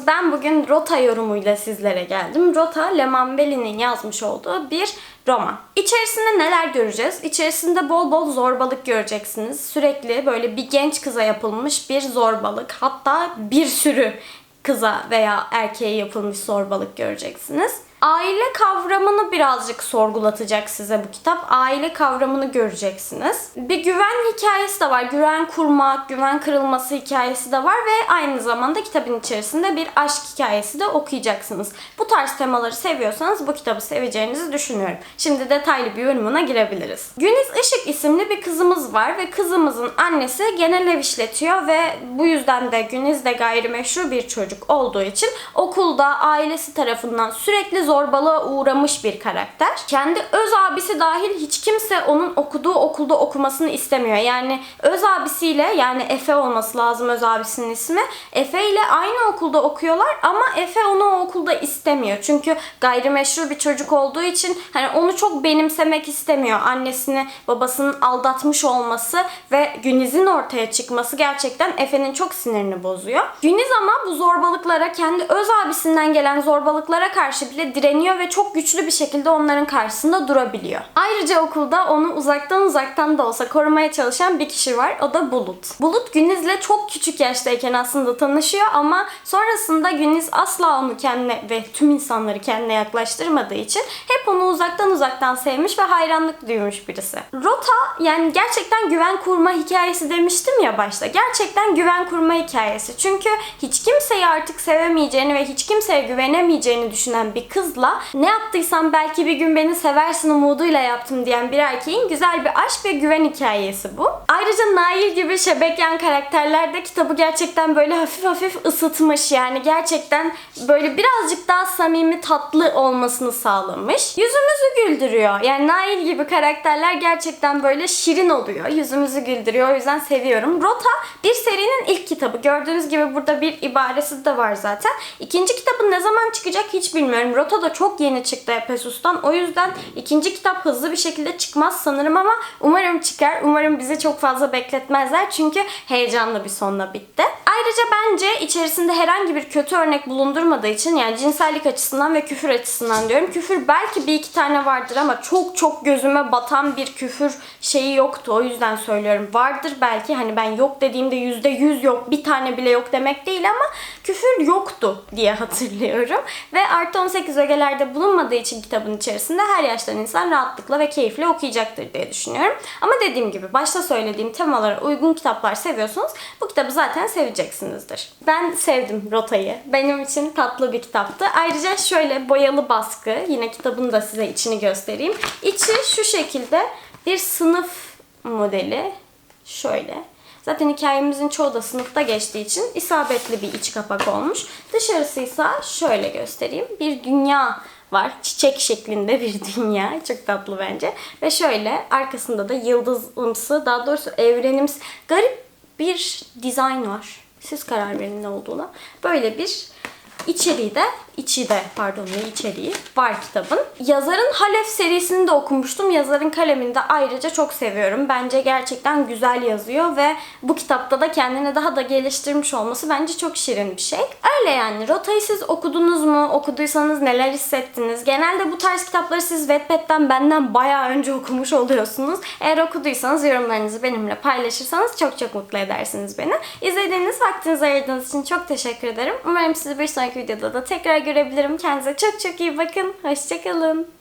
Nasılsınız? Ben bugün Rota yorumuyla sizlere geldim. Rota, Leman Belli'nin yazmış olduğu bir roman. İçerisinde neler göreceğiz? İçerisinde bol bol zorbalık göreceksiniz. Sürekli böyle bir genç kıza yapılmış bir zorbalık. Hatta bir sürü kıza veya erkeğe yapılmış zorbalık göreceksiniz. Aile kavramını birazcık sorgulatacak size bu kitap. Aile kavramını göreceksiniz. Bir güven hikayesi de var. Güven kurmak, güven kırılması hikayesi de var ve aynı zamanda kitabın içerisinde bir aşk hikayesi de okuyacaksınız. Bu tarz temaları seviyorsanız bu kitabı seveceğinizi düşünüyorum. Şimdi detaylı bir yorumuna girebiliriz. Güniz Işık isimli bir kızımız var ve kızımızın annesi genel ev işletiyor ve bu yüzden de Güniz de gayrimeşru bir çocuk olduğu için okulda ailesi tarafından sürekli zorbalığa uğramış bir karakter. Kendi öz abisi dahil hiç kimse onun okuduğu okulda okumasını istemiyor. Yani öz abisiyle yani Efe olması lazım öz abisinin ismi. Efe ile aynı okulda okuyorlar ama Efe onu o okulda istemiyor. Çünkü gayrimeşru bir çocuk olduğu için hani onu çok benimsemek istemiyor. Annesini babasının aldatmış olması ve Güniz'in ortaya çıkması gerçekten Efe'nin çok sinirini bozuyor. Güniz ama bu zorbalıklara kendi öz abisinden gelen zorbalıklara karşı bile direniyor ve çok güçlü bir şekilde onların karşısında durabiliyor. Ayrıca okulda onu uzaktan uzaktan da olsa korumaya çalışan bir kişi var. O da Bulut. Bulut Güniz'le çok küçük yaştayken aslında tanışıyor ama sonrasında Güniz asla onu kendine ve tüm insanları kendine yaklaştırmadığı için hep onu uzaktan uzaktan sevmiş ve hayranlık duymuş birisi. Rota yani gerçekten güven kurma hikayesi demiştim ya başta. Gerçekten güven kurma hikayesi. Çünkü hiç kimseyi artık sevemeyeceğini ve hiç kimseye güvenemeyeceğini düşünen bir kızla ne yaptıysam belki bir gün beni seversin umuduyla yaptım diyen bir erkeğin güzel bir aşk ve güven hikayesi bu. Ayrıca Nail gibi şebekyen karakterler de kitabı gerçekten böyle hafif hafif ısıtmış. Yani gerçekten böyle birazcık daha samimi tatlı olmasını sağlamış. Yüzümüzü güldürüyor. Yani Nail gibi karakterler gerçekten böyle şirin oluyor. Yüzümüzü güldürüyor. O yüzden seviyorum. Rota bir serinin ilk kitabı. Gördüğünüz gibi burada bir ibaresi de var zaten. İkinci kitabın ne zaman çıkacak hiç bilmiyorum. Rota da çok yeni çıktı Epesus'tan. O yüzden ikinci kitap hızlı bir şekilde çıkmaz sanırım ama umarım çıkar. Umarım bizi çok fazla bekletmezler. Çünkü heyecanlı bir sonla bitti. Ayrıca bence içerisinde herhangi bir kötü örnek bulundurmadığı için yani cinsellik açısından ve küfür açısından diyorum. Küfür belki bir iki tane vardır ama çok çok gözüme batan bir küfür şeyi yoktu. O yüzden söylüyorum. Vardır belki hani ben yok dediğimde yüzde yüz yok bir tane bile yok demek değil ama küfür yoktu diye hatırlıyorum. Ve artı 18 ögelerde bulunmadığı için kitabın içerisinde her yaştan insan rahatlıkla ve keyifle okuyacaktır diye düşünüyorum. Ama dediğim gibi başta söylediğim temalara uygun kitaplar seviyorsanız bu kitabı zaten seveceksinizdir. Ben sevdim Rota'yı. Benim için tatlı bir kitaptı. Ayrıca şöyle boyalı baskı. Yine kitabın da size içini göstereyim. İçi şu şekilde bir sınıf modeli. Şöyle. Zaten hikayemizin çoğu da sınıfta geçtiği için isabetli bir iç kapak olmuş. Dışarısıysa şöyle göstereyim. Bir dünya var. Çiçek şeklinde bir dünya. Çok tatlı bence. Ve şöyle arkasında da yıldızımsı daha doğrusu evrenimsi garip bir dizayn var. Siz karar verin ne olduğuna. Böyle bir içeriği de içi de pardon ne içeriği var kitabın. Yazarın Halef serisini de okumuştum. Yazarın kalemini de ayrıca çok seviyorum. Bence gerçekten güzel yazıyor ve bu kitapta da kendini daha da geliştirmiş olması bence çok şirin bir şey. Öyle yani. Rotayı siz okudunuz mu? Okuduysanız neler hissettiniz? Genelde bu tarz kitapları siz Wattpad'den benden bayağı önce okumuş oluyorsunuz. Eğer okuduysanız yorumlarınızı benimle paylaşırsanız çok çok mutlu edersiniz beni. İzlediğiniz vaktinizi ayırdığınız için çok teşekkür ederim. Umarım sizi bir sonraki videoda da tekrar görebilirim. Kendinize çok çok iyi bakın. Hoşçakalın.